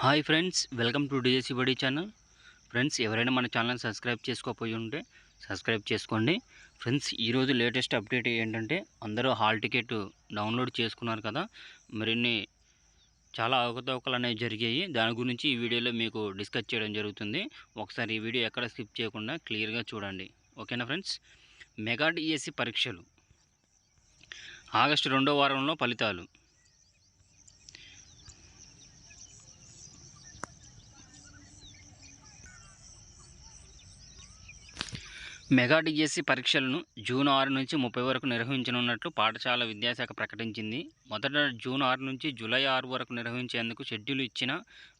Hi friends welcome to DJC బడి channel. Friends ఎవరైనా మన ఛానల్ సబ్స్క్రైబ్ చేసుకోకపోయి ఉంటే సబ్స్క్రైబ్ చేసుకోండి. ఫ్రెండ్స్ ఈరోజు లేటెస్ట్ అప్డేట్ ఏంటంటే అందరూ హాల్ టికెట్ డౌన్లోడ్ చేసుకున్నారు కదా. మరిన్ని చాలా అవకతవకలు అనేవి జరిగాయి. దాని గురించి ఈ వీడియోలో మీకు డిస్కస్ చేయడం జరుగుతుంది. ఒకసారి ఈ వీడియో ఎక్కడ స్కిప్ చేయకుండా క్లియర్గా చూడండి. ఓకేనా ఫ్రెండ్స్? మెగా డిఎస్సి పరీక్షలు. ఆగస్టు రెండో వారంలో ఫలితాలు. మెగా డిఎస్సి పరీక్షలను జూన్ ఆరు నుంచి ముప్పై వరకు నిర్వహించనున్నట్లు పాఠశాల విద్యాశాఖ ప్రకటించింది. మొదట జూన్ ఆరు నుంచి జూలై ఆరు వరకు నిర్వహించేందుకు షెడ్యూల్ ఇచ్చిన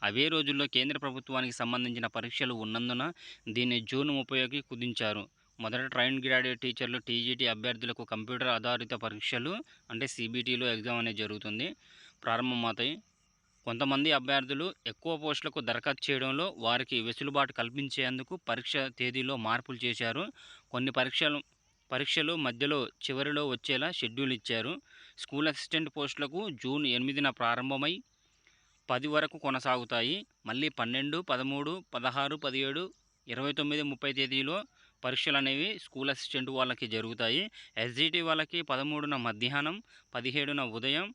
అవే రోజుల్లో కేంద్ర ప్రభుత్వానికి సంబంధించిన పరీక్షలు ఉన్నందున దీన్ని జూన్ ముప్పైకి కుదించారు. మొదట ట్రైన్ గ్రాడ్యుయేట్ టీచర్లు టీజీటీ అభ్యర్థులకు కంప్యూటర్ ఆధారిత పరీక్షలు అంటే సిబిటీలో ఎగ్జామ్ అనేది జరుగుతుంది. ప్రారంభమవుతాయి. కొంతమంది అభ్యర్థులు ఎక్కువ పోస్టులకు దరఖాస్తు చేయడంలో వారికి వెసులుబాటు కల్పించేందుకు పరీక్ష తేదీలో మార్పులు చేశారు. కొన్ని పరీక్షలు పరీక్షలు మధ్యలో చివరిలో వచ్చేలా షెడ్యూల్ ఇచ్చారు. స్కూల్ అసిస్టెంట్ పోస్టులకు జూన్ ఎనిమిదిన ప్రారంభమై పది వరకు కొనసాగుతాయి. మళ్ళీ పన్నెండు పదమూడు పదహారు పదిహేడు ఇరవై తొమ్మిది ముప్పై తేదీలో పరీక్షలు అనేవి స్కూల్ అసిస్టెంట్ వాళ్ళకి జరుగుతాయి. ఎస్జిటి వాళ్ళకి పదమూడున మధ్యాహ్నం పదిహేడున ఉదయం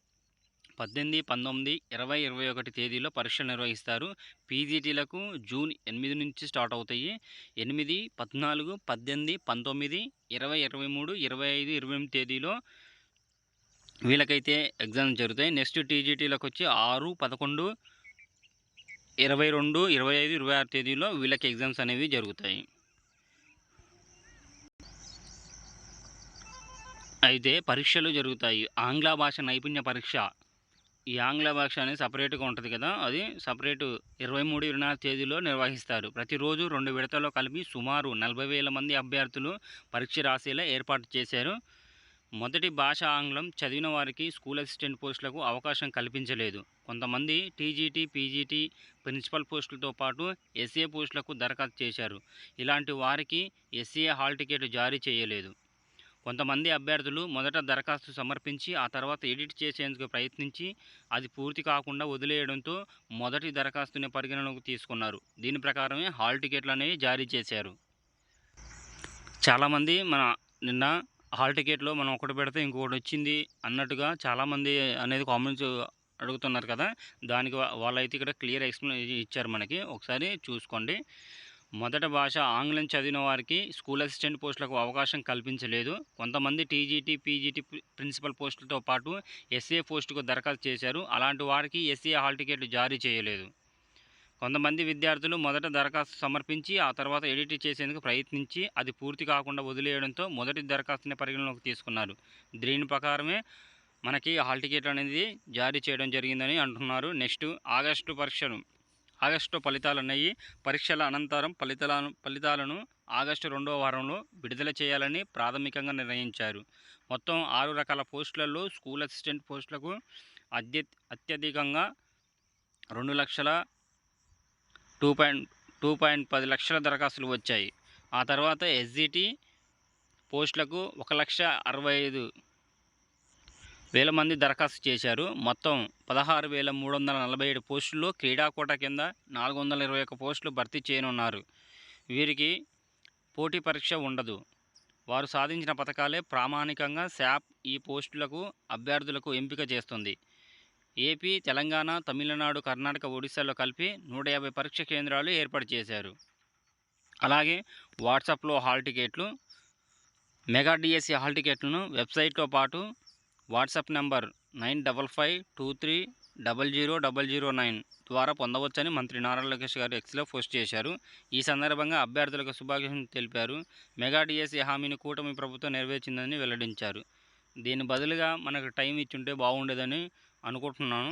పద్దెనిమిది పంతొమ్మిది ఇరవై ఇరవై ఒకటి తేదీలో పరీక్షలు నిర్వహిస్తారు. పీజీటీలకు జూన్ ఎనిమిది నుంచి స్టార్ట్ అవుతాయి. ఎనిమిది పద్నాలుగు పద్దెనిమిది పంతొమ్మిది ఇరవై ఇరవై మూడు ఇరవై ఐదు ఇరవై ఎనిమిది తేదీలో వీళ్ళకైతే ఎగ్జామ్స్ జరుగుతాయి. నెక్స్ట్ టీజీటీలకు వచ్చి ఆరు పదకొండు ఇరవై రెండు ఇరవై ఐదు ఇరవై ఆరు తేదీలో వీళ్ళకి ఎగ్జామ్స్ అనేవి జరుగుతాయి. అయితే పరీక్షలు జరుగుతాయి. ఆంగ్ల భాష నైపుణ్య పరీక్ష ఈ ఆంగ్ల భాష అనేది సపరేట్గా ఉంటుంది కదా అది సపరేటు ఇరవై మూడు ఇరవై నాలుగు తేదీలో నిర్వహిస్తారు. ప్రతిరోజు రెండు విడతల్లో కలిపి సుమారు నలభై వేల మంది అభ్యర్థులు పరీక్ష రాసేలా ఏర్పాటు చేశారు. మొదటి భాష ఆంగ్లం చదివిన వారికి స్కూల్ అసిస్టెంట్ పోస్టులకు అవకాశం కల్పించలేదు. కొంతమంది టీజీటీ పీజీటీ ప్రిన్సిపల్ పోస్టులతో పాటు ఎస్ఏ పోస్టులకు దరఖాస్తు చేశారు. ఇలాంటి వారికి ఎస్ఏ హాల్ టికెట్ జారీ చేయలేదు. కొంతమంది అభ్యర్థులు మొదట దరఖాస్తు సమర్పించి ఆ తర్వాత ఎడిట్ చేసేందుకు ప్రయత్నించి అది పూర్తి కాకుండా వదిలేయడంతో మొదటి దరఖాస్తుని పరిగణలోకి తీసుకున్నారు. దీని ప్రకారమే హాల్ టికెట్లు అనేవి జారీ చేశారు. చాలామంది మన నిన్న హాల్ టికెట్లో మనం ఒకటి పెడితే ఇంకొకటి వచ్చింది అన్నట్టుగా చాలామంది అనేది కామెంట్స్ అడుగుతున్నారు కదా. దానికి వాళ్ళైతే ఇక్కడ క్లియర్ ఎక్స్ప్లెయిన్ ఇచ్చారు మనకి. ఒకసారి చూసుకోండి. మొదట భాష ఆంగ్లం చదివిన వారికి స్కూల్ అసిస్టెంట్ పోస్టులకు అవకాశం కల్పించలేదు. కొంతమంది టీజీటీ పీజీటీ ప్రిన్సిపల్ పోస్టులతో పాటు ఎస్ఏ పోస్టుకు దరఖాస్తు చేశారు. అలాంటి వారికి ఎస్ఏ హాల్ టికెట్లు జారీ చేయలేదు. కొంతమంది విద్యార్థులు మొదట దరఖాస్తు సమర్పించి ఆ తర్వాత ఎడిట్ చేసేందుకు ప్రయత్నించి అది పూర్తి కాకుండా వదిలేయడంతో మొదటి దరఖాస్తుని పరిగణలోకి తీసుకున్నారు. దీని ప్రకారమే మనకి హాల్ టికెట్ అనేది జారీ చేయడం జరిగిందని అంటున్నారు. నెక్స్ట్ ఆగస్టు పరీక్షలు ఆగస్టు ఫలితాలు ఉన్నాయి పరీక్షల అనంతరం ఫలితాలను ఫలితాలను ఆగస్టు రెండవ వారంలో విడుదల చేయాలని ప్రాథమికంగా నిర్ణయించారు. మొత్తం ఆరు రకాల పోస్టులలో స్కూల్ అసిస్టెంట్ పోస్టులకు అత్య అత్యధికంగా రెండు లక్షల టూ పాయింట్ టూ పాయింట్ పది లక్షల దరఖాస్తులు వచ్చాయి. ఆ తర్వాత ఎస్జిటి పోస్టులకు ఒక లక్ష అరవై ఐదు వేల మంది దరఖాస్తు చేశారు. మొత్తం పదహారు వేల మూడు వందల నలభై ఏడు పోస్టుల్లో క్రీడా కోట కింద నాలుగు వందల ఇరవై ఒక్క పోస్టులు భర్తీ చేయనున్నారు. వీరికి పోటీ పరీక్ష ఉండదు. వారు సాధించిన పథకాలే ప్రామాణికంగా శాప్ ఈ పోస్టులకు అభ్యర్థులకు ఎంపిక చేస్తుంది. ఏపీ తెలంగాణ తమిళనాడు కర్ణాటక ఒడిశాలో కలిపి నూట యాభై పరీక్ష కేంద్రాలు ఏర్పాటు చేశారు. అలాగే వాట్సాప్లో హాల్ టికెట్లు మెగా డిఎస్సి హాల్ టికెట్లను వెబ్సైట్తో పాటు WhatsApp number nine double five two three double zero double zero nine ద్వారా పొందవచ్చని మంత్రి నారా లోకేష్ గారు ఎక్స్లో పోస్ట్ చేశారు. ఈ సందర్భంగా అభ్యర్థులకు శుభాకాంక్షలు తెలిపారు. మెగా డిఎస్సీ హామీని కూటమి ప్రభుత్వం నెరవేర్చిందని వెల్లడించారు. దీని బదులుగా మనకు టైం ఇచ్చుంటే బాగుండేదని అనుకుంటున్నాను.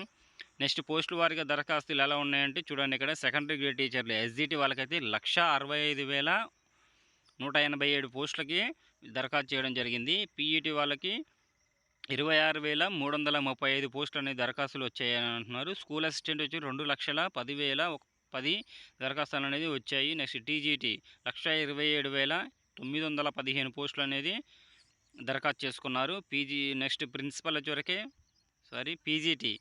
నెక్స్ట్ పోస్టుల వారికి దరఖాస్తులు ఎలా ఉన్నాయంటే చూడండి ఇక్కడ. సెకండరీ గ్రేడ్ టీచర్లు ఎస్జిటి వాళ్ళకైతే లక్ష అరవై ఐదు వేల నూట ఎనభై ఏడు పోస్టులకి దరఖాస్తు చేయడం జరిగింది. పీఈటీ వాళ్ళకి ఇరవై ఆరు వేల మూడు వందల ముప్పై ఐదు పోస్టులు అనేది దరఖాస్తులు వచ్చాయని అంటున్నారు. స్కూల్ అసిస్టెంట్ వచ్చి రెండు లక్షల పదివేల పది దరఖాస్తులు అనేది వచ్చాయి. నెక్స్ట్ టీజీటీ లక్ష ఇరవై ఏడు వేల తొమ్మిది వందల పదిహేను పోస్టులు అనేది దరఖాస్తు చేసుకున్నారు. పీజీ నెక్స్ట్ ప్రిన్సిపల్ వచ్చేవరకే సారీ పీజీటీ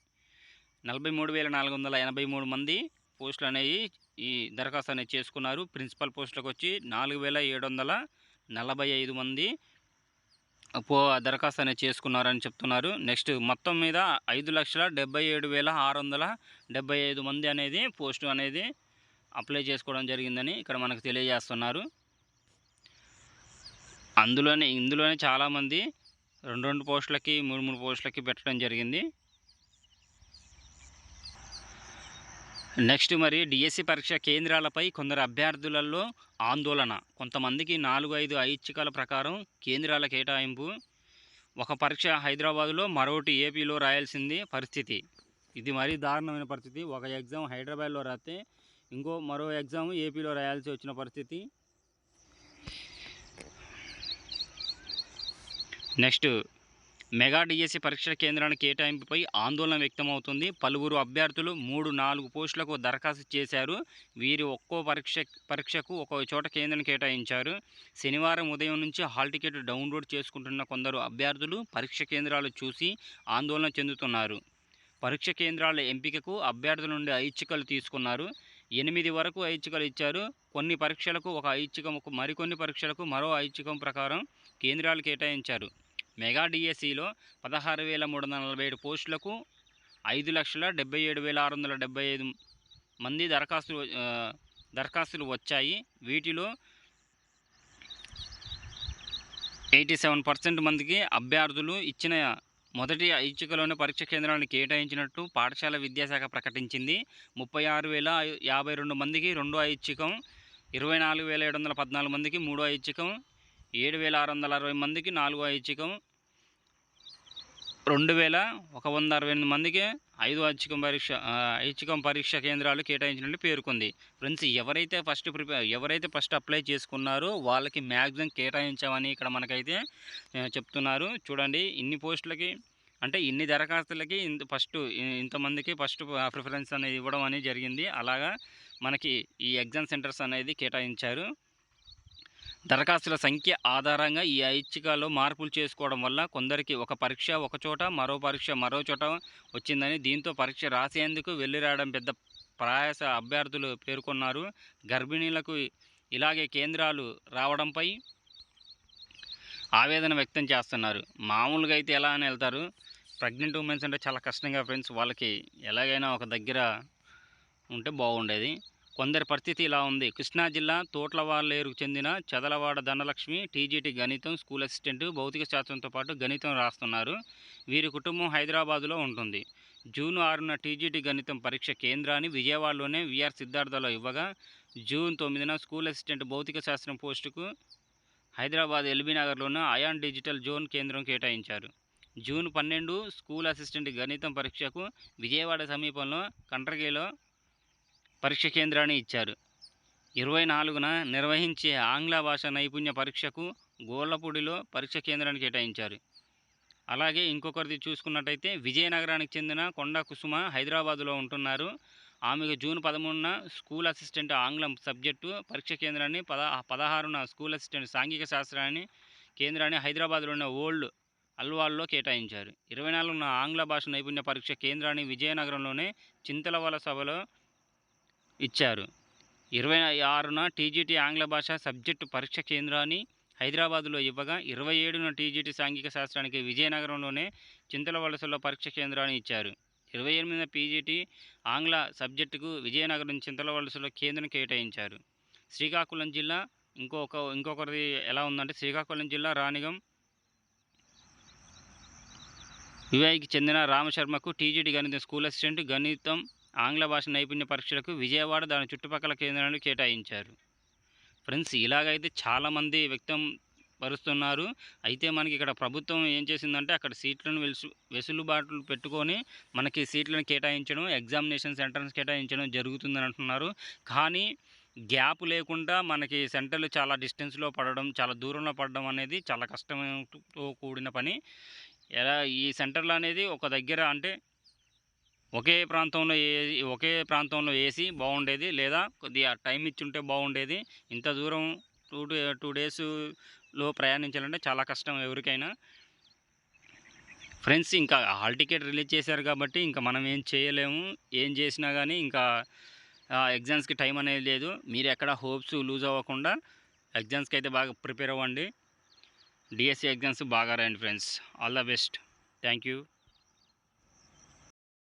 నలభై మూడు వేల నాలుగు వందల ఎనభై మూడు మంది పోస్టులు అనేవి ఈ దరఖాస్తు అనేది చేసుకున్నారు. ప్రిన్సిపల్ పోస్టులకు వచ్చి నాలుగు వేల ఏడు వందల నలభై ఐదు మంది దరఖాస్తు అనేది చేసుకున్నారని చెప్తున్నారు. నెక్స్ట్ మొత్తం మీద ఐదు లక్షల డెబ్బై ఏడు వేల ఆరు వందల డెబ్బై ఐదు మంది అనేది పోస్టు అనేది అప్లై చేసుకోవడం జరిగిందని ఇక్కడ మనకు తెలియజేస్తున్నారు. అందులోనే ఇందులోనే చాలామంది రెండు రెండు పోస్టులకి మూడు మూడు పోస్టులకి పెట్టడం జరిగింది. నెక్స్ట్ మరి డిఎస్సి పరీక్ష కేంద్రాలపై కొందరు అభ్యర్థులలో ఆందోళన. కొంతమందికి నాలుగు ఐదు ఐచ్ఛికాల ప్రకారం కేంద్రాల కేటాయింపు. ఒక పరీక్ష హైదరాబాదులో మరొకటి ఏపీలో రాయాల్సింది పరిస్థితి. ఇది మరీ దారుణమైన పరిస్థితి. ఒక ఎగ్జామ్ హైదరాబాద్లో రాస్తే ఇంకో మరో ఎగ్జామ్ ఏపీలో రాయాల్సి వచ్చిన పరిస్థితి. నెక్స్ట్ మెగా డిఎస్సి పరీక్షల కేంద్రాన్ని కేటాయింపుపై ఆందోళన వ్యక్తమవుతుంది. పలువురు అభ్యర్థులు మూడు నాలుగు పోస్టులకు దరఖాస్తు చేశారు. వీరి ఒక్కో పరీక్ష పరీక్షకు ఒక్కో చోట కేంద్రం కేటాయించారు. శనివారం ఉదయం నుంచి హాల్ టికెట్ డౌన్లోడ్ చేసుకుంటున్న కొందరు అభ్యర్థులు పరీక్ష కేంద్రాలు చూసి ఆందోళన చెందుతున్నారు. పరీక్ష కేంద్రాల ఎంపికకు అభ్యర్థుల నుండి ఐచ్ఛికలు తీసుకున్నారు. ఎనిమిది వరకు ఐచ్ఛికలు ఇచ్చారు. కొన్ని పరీక్షలకు ఒక ఐచ్ఛికం మరికొన్ని పరీక్షలకు మరో ఐచ్ఛికం ప్రకారం కేంద్రాలు కేటాయించారు. మెగా డిఎస్సిలో పదహారు వేల మూడు వందల నలభై ఏడు పోస్టులకు ఐదు లక్షల డెబ్బై ఏడు వేల ఆరు వందల డెబ్బై ఐదు మంది దరఖాస్తులు దరఖాస్తులు వచ్చాయి. వీటిలో ఎయిటీ సెవెన్ పర్సెంట్ మందికి అభ్యర్థులు ఇచ్చిన మొదటి ఐచ్ఛికలోని పరీక్ష కేంద్రాలను కేటాయించినట్టు పాఠశాల విద్యాశాఖ ప్రకటించింది. ముప్పై ఆరు వేల యాభై రెండు మందికి రెండో ఐచ్ఛికం ఇరవై నాలుగు వేల ఏడు వందల పద్నాలుగు మందికి మూడో ఐచ్ఛికం ఏడు వేల ఆరు వందల అరవై మందికి నాలుగో ఐచ్ఛికం రెండు వేల ఒక వంద అరవై ఎనిమిది మందికి ఐదు ఐచ్ఛికం పరీక్ష ఆ, ఐచ్ఛికం పరీక్ష కేంద్రాలు కేటాయించినట్లు పేర్కొంది. ఫ్రెండ్స్ ఎవరైతే ఫస్ట్ ప్రిపేర్ ఎవరైతే ఫస్ట్ అప్లై చేసుకున్నారో వాళ్ళకి మ్యాక్సిమం కేటాయించామని ఇక్కడ మనకైతే చెప్తున్నారు. చూడండి ఇన్ని పోస్టులకి అంటే ఇన్ని దరఖాస్తులకి ఇంత ఫస్ట్ ఇంతమందికి ఫస్ట్ ప్రిఫరెన్స్ అనేది ఇవ్వడం అనేది జరిగింది. అలాగా మనకి ఈ ఎగ్జామ్ సెంటర్స్ అనేది కేటాయించారు. దరఖాస్తుల సంఖ్య ఆధారంగా ఈ ఐచ్ఛికలో మార్పులు చేసుకోవడం వల్ల కొందరికి ఒక పరీక్ష ఒక చోట మరో పరీక్ష మరో చోట వచ్చిందని దీంతో పరీక్ష రాసేందుకు వెళ్ళి రావడం పెద్ద ప్రయాస అభ్యర్థులు పేర్కొన్నారు. గర్భిణీలకు ఇలాగే కేంద్రాలు రావడంపై ఆవేదన వ్యక్తం చేస్తున్నారు. మామూలుగా అయితే ఎలా అని వెళ్తారు? ప్రెగ్నెంట్ ఉమెన్స్ అంటే చాలా కష్టంగా ఫ్రెండ్స్ వాళ్ళకి ఎలాగైనా ఒక దగ్గర ఉంటే బాగుండేది. కొందరి పరిస్థితి ఇలా ఉంది. కృష్ణా జిల్లా తోట్లవార్లేరుకు చెందిన చదలవాడ ధనలక్ష్మి టీజీటీ గణితం స్కూల్ అసిస్టెంట్ భౌతిక శాస్త్రంతో పాటు గణితం రాస్తున్నారు. వీరి కుటుంబం హైదరాబాదులో ఉంటుంది. జూన్ ఆరున టీజీటీ గణితం పరీక్ష కేంద్రాన్ని విజయవాడలోనే విఆర్ సిద్ధార్థలో ఇవ్వగా జూన్ తొమ్మిదిన స్కూల్ అసిస్టెంట్ భౌతిక శాస్త్రం పోస్టుకు హైదరాబాద్ ఎల్బీ నగర్లోని అయాన్ డిజిటల్ జోన్ కేంద్రం కేటాయించారు. జూన్ పన్నెండు స్కూల్ అసిస్టెంట్ గణితం పరీక్షకు విజయవాడ సమీపంలో కంట్రగిలో పరీక్ష కేంద్రాన్ని ఇచ్చారు. ఇరవై నాలుగున నిర్వహించే ఆంగ్ల భాష నైపుణ్య పరీక్షకు గోళ్ళపూడిలో పరీక్ష కేంద్రాన్ని కేటాయించారు. అలాగే ఇంకొకరిది చూసుకున్నట్టయితే విజయనగరానికి చెందిన కొండ కుసుమ హైదరాబాదులో ఉంటున్నారు. ఆమెకు జూన్ పదమూడున స్కూల్ అసిస్టెంట్ ఆంగ్లం సబ్జెక్టు పరీక్ష కేంద్రాన్ని పద పదహారున స్కూల్ అసిస్టెంట్ సాంఘిక శాస్త్రాన్ని కేంద్రాన్ని హైదరాబాద్లో ఉన్న ఓల్డ్ అల్వాల్లో కేటాయించారు. ఇరవై నాలుగున ఆంగ్ల భాష నైపుణ్య పరీక్ష కేంద్రాన్ని విజయనగరంలోనే చింతలవల సభలో ఇచ్చారు. ఇరవై ఆరున టీజీటీ ఆంగ్ల భాష సబ్జెక్టు పరీక్ష కేంద్రాన్ని హైదరాబాదులో ఇవ్వగా ఇరవై ఏడున టీజీటీ సాంఘిక శాస్త్రానికి విజయనగరంలోనే చింతల వలసలో పరీక్ష కేంద్రాన్ని ఇచ్చారు. ఇరవై ఎనిమిదిన పీజీటీ ఆంగ్ల సబ్జెక్టుకు విజయనగరం చింతల వలసలో కేంద్రం కేటాయించారు. శ్రీకాకుళం జిల్లా ఇంకొక ఇంకొకరిది ఎలా ఉందంటే శ్రీకాకుళం జిల్లా రాణిగం వివాయికి చెందిన రామశర్మకు టీజీటీ గణితం స్కూల్ అసిస్టెంట్ గణితం ఆంగ్ల భాష నైపుణ్య పరీక్షలకు విజయవాడ దాని చుట్టుపక్కల కేంద్రాలను కేటాయించారు. ఫ్రెండ్స్ ఇలాగైతే చాలామంది వ్యక్తం పరుస్తున్నారు. అయితే మనకి ఇక్కడ ప్రభుత్వం ఏం చేసిందంటే అక్కడ సీట్లను వెసు వెసులుబాట్లు పెట్టుకొని మనకి సీట్లను కేటాయించడం ఎగ్జామినేషన్ సెంటర్స్ కేటాయించడం జరుగుతుందని అంటున్నారు. కానీ గ్యాప్ లేకుండా మనకి సెంటర్లు చాలా డిస్టెన్స్లో పడడం చాలా దూరంలో పడడం అనేది చాలా కష్టంతో కూడిన పని. ఎలా ఈ సెంటర్లు అనేది ఒక దగ్గర అంటే ఒకే ప్రాంతంలో ఏ ఒకే ప్రాంతంలో వేసి బాగుండేది లేదా కొద్దిగా టైం ఇచ్చుంటే బాగుండేది. ఇంత దూరం టూ టూ డేస్లో ప్రయాణించాలంటే చాలా కష్టం ఎవరికైనా. ఫ్రెండ్స్ ఇంకా హాల్ టికెట్ రిలీజ్ చేశారు కాబట్టి ఇంకా మనం ఏం చేయలేము ఏం చేసినా కానీ ఇంకా ఎగ్జామ్స్కి టైం అనేది లేదు. మీరు ఎక్కడ హోప్స్ లూజ్ అవ్వకుండా ఎగ్జామ్స్కి అయితే బాగా ప్రిపేర్ అవ్వండి. డిఎస్సి ఎగ్జామ్స్ బాగా రాయండి friends. All the best. Thank you.